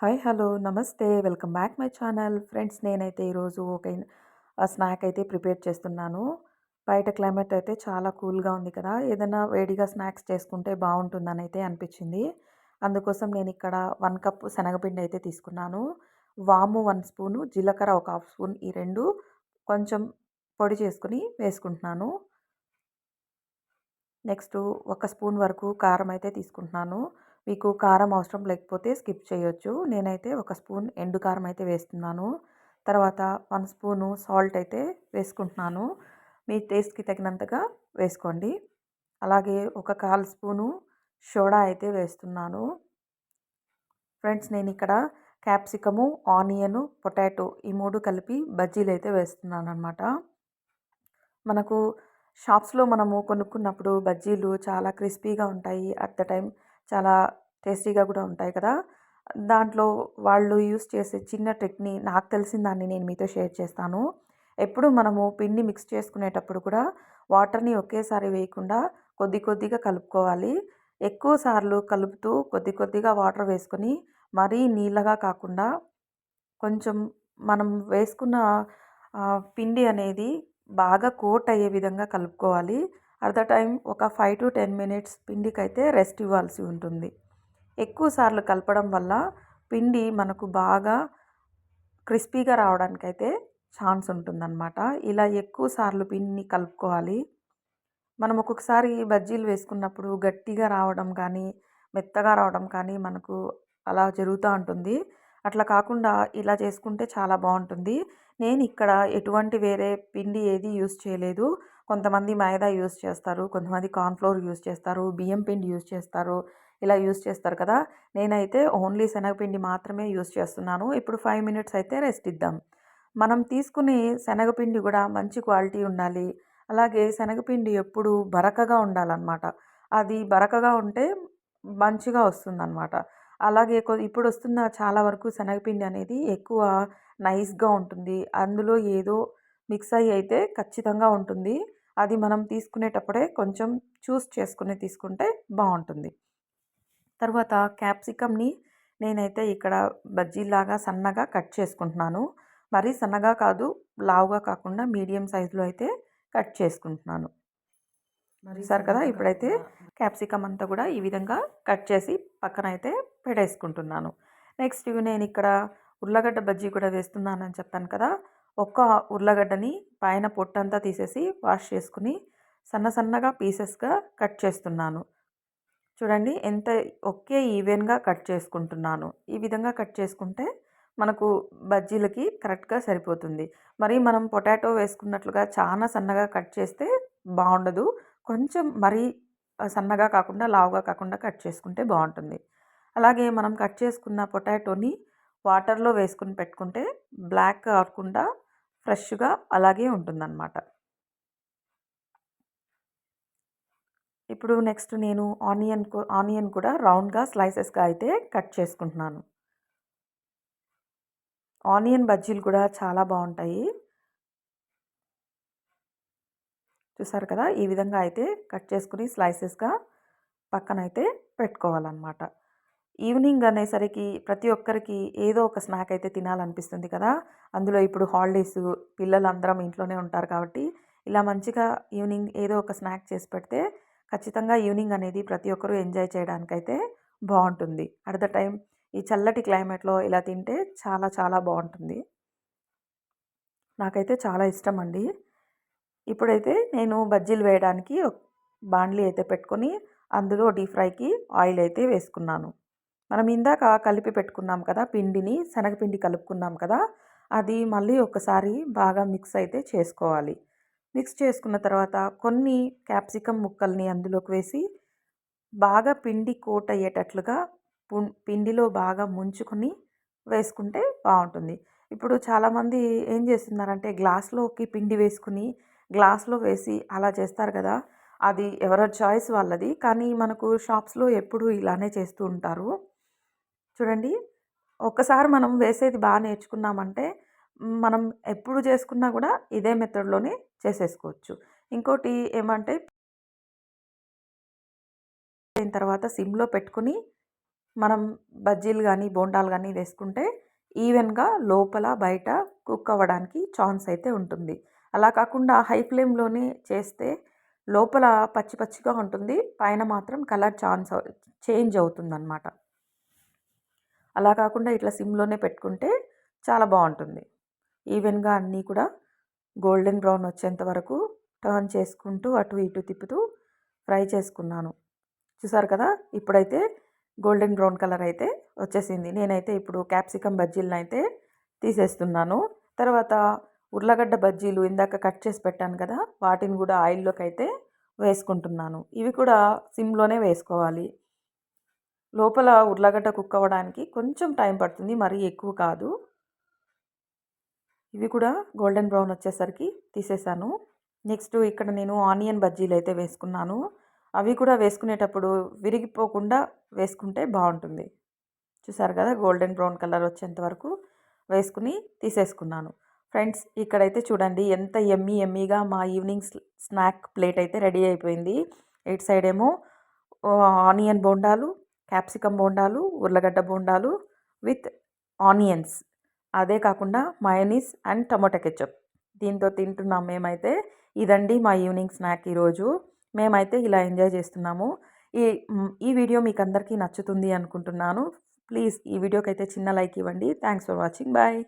Hi hello నమస్తే. Welcome back my channel. Friends నేనైతే ఈరోజు ఒక స్నాక్ అయితే ప్రిపేర్ చేస్తున్నాను. బయట క్లైమేట్ అయితే చాలా కూల్గా ఉంది కదా. ఏదైనా వేడిగా స్నాక్స్ చేసుకుంటే బాగుంటుందని అయితే అనిపించింది. అందుకోసం నేను ఇక్కడ వన్ కప్ శనగపిండి అయితే తీసుకున్నాను. వాము వన్ స్పూను జీలకర్ర ఒక హాఫ్ స్పూన్ ఈ రెండు కొంచెం పొడి చేసుకుని వేసుకుంటున్నాను. నెక్స్ట్ ఒక స్పూన్ వరకు కారం అయితే తీసుకుంటున్నాను. మీకు కారం అవసరం లేకపోతే స్కిప్ చేయొచ్చు. నేనైతే ఒక స్పూన్ ఎండు కారం అయితే వేస్తున్నాను. తర్వాత వన్ స్పూను సాల్ట్ అయితే వేసుకుంటున్నాను. మీ టేస్ట్కి తగినంతగా వేసుకోండి. అలాగే ఒక కాల్ స్పూను సోడా అయితే వేస్తున్నాను. ఫ్రెండ్స్ నేను ఇక్కడ క్యాప్సికము ఆనియను పొటాటో ఈ మూడు కలిపి బజ్జీలు అయితే వేస్తున్నాను అనమాట మనకు షాప్స్లో మనము కొనుక్కున్నప్పుడు బజ్జీలు చాలా క్రిస్పీగా ఉంటాయి. అట్ ద టైం చాలా టేస్టీగా కూడా ఉంటాయి కదా. దాంట్లో వాళ్ళు యూస్ చేసే చిన్న ట్రిక్ని నాకు తెలిసిన దాన్ని నేను మీతో షేర్ చేస్తాను. ఎప్పుడు మనము పిండి మిక్స్ చేసుకునేటప్పుడు కూడా వాటర్ని ఒకేసారి వేయకుండా కొద్ది కొద్దిగా కలుపుకోవాలి. ఎక్కువ సార్లు కలుపుతూ కొద్ది కొద్దిగా వాటర్ వేసుకొని మరీ నీళ్ళగా కాకుండా కొంచెం మనం వేసుకున్న పిండి అనేది బాగా కోట్ అయ్యే విధంగా కలుపుకోవాలి. అట్ ద టైం ఒక ఫైవ్ టు టెన్ మినిట్స్ పిండికి అయితే రెస్ట్ ఇవ్వాల్సి ఉంటుంది. ఎక్కువ సార్లు కలపడం వల్ల పిండి మనకు బాగా క్రిస్పీగా రావడానికైతే ఛాన్స్ ఉంటుందన్నమాట. ఇలా ఎక్కువ సార్లు పిండిని కలుపుకోవాలి. మనం ఒక్కొక్కసారి బజ్జీలు వేసుకున్నప్పుడు గట్టిగా రావడం కానీ మెత్తగా రావడం కానీ మనకు అలా జరుగుతూ ఉంటుంది. అట్లా కాకుండా ఇలా చేసుకుంటే చాలా బాగుంటుంది. నేను ఇక్కడ ఎటువంటి వేరే పిండి ఏది యూస్ చేయలేదు. కొంతమంది మైదా యూస్ చేస్తారు కొంతమంది కార్న్ఫ్లోర్ యూస్ చేస్తారు బియ్యం పిండి యూస్ చేస్తారు ఇలా యూస్ చేస్తారు కదా. నేనైతే ఓన్లీ శనగపిండి మాత్రమే యూస్ చేస్తున్నాను. ఇప్పుడు ఫైవ్ మినిట్స్ అయితే రెస్ట్ ఇద్దాం. మనం తీసుకునే శనగపిండి కూడా మంచి క్వాలిటీ ఉండాలి. అలాగే శనగపిండి ఎప్పుడు బరకగా ఉండాలన్నమాట. అది బరకగా ఉంటే మంచిగా వస్తుందన్నమాట. అలాగే ఇప్పుడు వస్తున్న చాలా వరకు శనగపిండి అనేది ఎక్కువ నైస్గా ఉంటుంది. అందులో ఏదో మిక్స్ అయ్యి అయితే ఖచ్చితంగా ఉంటుంది. అది మనం తీసుకునేటప్పుడే కొంచెం చూస్ చేసుకుని తీసుకుంటే బాగుంటుంది. తర్వాత క్యాప్సికమ్ని నేనైతే ఇక్కడ బజ్జీలాగా సన్నగా కట్ చేసుకుంటున్నాను. మరీ సన్నగా కాదు లావుగా కాకుండా మీడియం సైజులో అయితే కట్ చేసుకుంటున్నాను. సార్ కదా ఇప్పుడైతే క్యాప్సికమ్ అంతా కూడా ఈ విధంగా కట్ చేసి పక్కన అయితే పెట్టేసుకుంటున్నాను. నెక్స్ట్ నేను ఇక్కడ ఉర్లగడ్డ బజ్జీ కూడా వేస్తున్నానని చెప్పాను కదా ఒక్క ఉర్లగడ్డని పైన పొట్టంతా తీసేసి వాష్ చేసుకుని సన్న సన్నగా పీసెస్గా కట్ చేస్తున్నాను. చూడండి ఎంత ఒకే ఈవెన్గా కట్ చేసుకుంటున్నాను. ఈ విధంగా కట్ చేసుకుంటే మనకు బజ్జీలకి కరెక్ట్గా సరిపోతుంది. మరి మనం పొటాటో వేసుకున్నట్లుగా చాలా సన్నగా కట్ చేస్తే బాగుండదు. కొంచెం మరీ సన్నగా కాకుండా లావుగా కాకుండా కట్ చేసుకుంటే బాగుంటుంది. అలాగే మనం కట్ చేసుకున్న పొటాటోని వాటర్లో వేసుకుని పెట్టుకుంటే బ్లాక్ కాకుండా ఫ్రెష్గా అలాగే ఉంటుందన్నమాట. ఇప్పుడు నెక్స్ట్ నేను ఆనియన్ ఆనియన్ కూడా రౌండ్గా స్లైసెస్గా అయితే కట్ చేసుకుంటున్నాను. ఆనియన్ బజ్జీలు కూడా చాలా బాగుంటాయి. చూసారు కదా? ఈ విధంగా అయితే కట్ చేసుకుని స్లైసెస్గా పక్కన అయితే పెట్టుకోవాలన్నమాట. ఈవినింగ్ అనేసరికి ప్రతి ఒక్కరికి ఏదో ఒక స్నాక్ అయితే తినాలనిపిస్తుంది కదా. అందులో ఇప్పుడు హాలిడేస్ పిల్లలందరం ఇంట్లోనే ఉంటారు కాబట్టి ఇలా మంచిగా ఈవినింగ్ ఏదో ఒక స్నాక్ చేసి పెడితే ఖచ్చితంగా ఈవినింగ్ అనేది ప్రతి ఒక్కరూ ఎంజాయ్ చేయడానికైతే బాగుంటుంది. అట్ ద టైం ఈ చల్లటి క్లైమేట్లో ఇలా తింటే చాలా చాలా బాగుంటుంది. నాకైతే చాలా ఇష్టం అండి. ఇప్పుడైతే నేను బజ్జీలు వేయడానికి బాండ్లీ అయితే పెట్టుకొని అందులో డీప్ ఫ్రైకి ఆయిల్ అయితే వేసుకున్నాను. మనం ఇందాక కలిపి పెట్టుకున్నాం కదా పిండిని శనగపిండి కలుపుకున్నాం కదా అది మళ్ళీ ఒకసారి బాగా మిక్స్ అయితే చేసుకోవాలి. మిక్స్ చేసుకున్న తర్వాత కొన్ని క్యాప్సికమ్ ముక్కల్ని అందులోకి వేసి బాగా పిండి కోట్ అయ్యేటట్లుగా పిండిలో బాగా ముంచుకొని వేసుకుంటే బాగుంటుంది. ఇప్పుడు చాలామంది ఏం చేస్తున్నారంటే గ్లాస్లోకి పిండి వేసుకుని గ్లాస్లో వేసి అలా చేస్తారు కదా అది ఎవరో చాయిస్ వాళ్ళది. కానీ మనకు షాప్స్లో ఎప్పుడు ఇలానే చేస్తూ ఉంటారు. చూడండి. ఒక్కసారి మనం వేసేది బాగా నేర్చుకున్నామంటే మనం ఎప్పుడు చేసుకున్నా కూడా ఇదే మెథడ్లోనే చేసేసుకోవచ్చు. ఇంకోటి ఏమంటే అయిన తర్వాత సిమ్లో పెట్టుకుని మనం బజ్జీలు కానీ బోండాలు కానీ వేసుకుంటే ఈవెన్గా లోపల బయట కుక్ అవ్వడానికి ఛాన్స్ అయితే ఉంటుంది. అలా కాకుండా హై ఫ్లేమ్లోనే చేస్తే లోపల పచ్చి పచ్చిగా ఉంటుంది. పైన మాత్రం కలర్ ఛాన్స్ చేంజ్ అవుతుందన్నమాట. అలా కాకుండా ఇట్లా సిమ్లోనే పెట్టుకుంటే చాలా బాగుంటుంది ఈవెన్గా అన్నీ కూడా గోల్డెన్ బ్రౌన్ వచ్చేంత వరకు టర్న్ చేసుకుంటూ అటు ఇటు తిప్పుతూ ఫ్రై చేసుకున్నాను. చూసారు కదా? ఇప్పుడైతే గోల్డెన్ బ్రౌన్ కలర్ అయితే వచ్చేసింది. నేనైతే ఇప్పుడు క్యాప్సికమ్ బజ్జీలను అయితే తీసేస్తున్నాను. తర్వాత ఉర్లగడ్డ బజ్జీలు ఇందాక కట్ చేసి పెట్టాను కదా? వాటిని కూడా ఆయిల్లోకి అయితే వేసుకుంటున్నాను. ఇవి కూడా సిమ్లోనే వేసుకోవాలి. లోపల ఉర్లగడ్డ కుక్ అవ్వడానికి కొంచెం టైం పడుతుంది. మరీ ఎక్కువ కాదు. ఇవి కూడా గోల్డెన్ బ్రౌన్ వచ్చేసరికి తీసేసాను. నెక్స్ట్ ఇక్కడ నేను ఆనియన్ బజ్జీలు అయితే వేసుకున్నాను. అవి కూడా వేసుకునేటప్పుడు విరిగిపోకుండా వేసుకుంటే బాగుంటుంది. చూసారు కదా గోల్డెన్ బ్రౌన్ కలర్ వచ్చేంత వరకు వేసుకుని తీసేసుకున్నాను. ఫ్రెండ్స్ ఇక్కడైతే చూడండి ఎంత ఎమ్మీ ఎమ్మీగా మా ఈవినింగ్ స్నాక్ ప్లేట్ అయితే రెడీ అయిపోయింది. ఇటు సైడ్ ఏమో ఆనియన్ బోండాలు క్యాప్సికమ్ బోండాలు ఉర్లగడ్డ బోండాలు విత్ ఆనియన్స్. అదే కాకుండా మయోనీస్ అండ్ టమోటా కెచప్. దీంతో తింటున్నాం మేమైతే. ఇదండి మా ఈవినింగ్ స్నాక్ ఈరోజు. మేమైతే ఇలా ఎంజాయ్ చేస్తున్నాము. ఈ ఈ వీడియో మీకు అందరికీ నచ్చుతుంది అనుకుంటున్నాను. ప్లీజ్ ఈ వీడియోకి అయితే చిన్న లైక్ ఇవ్వండి. Thanks for watching. బాయ్.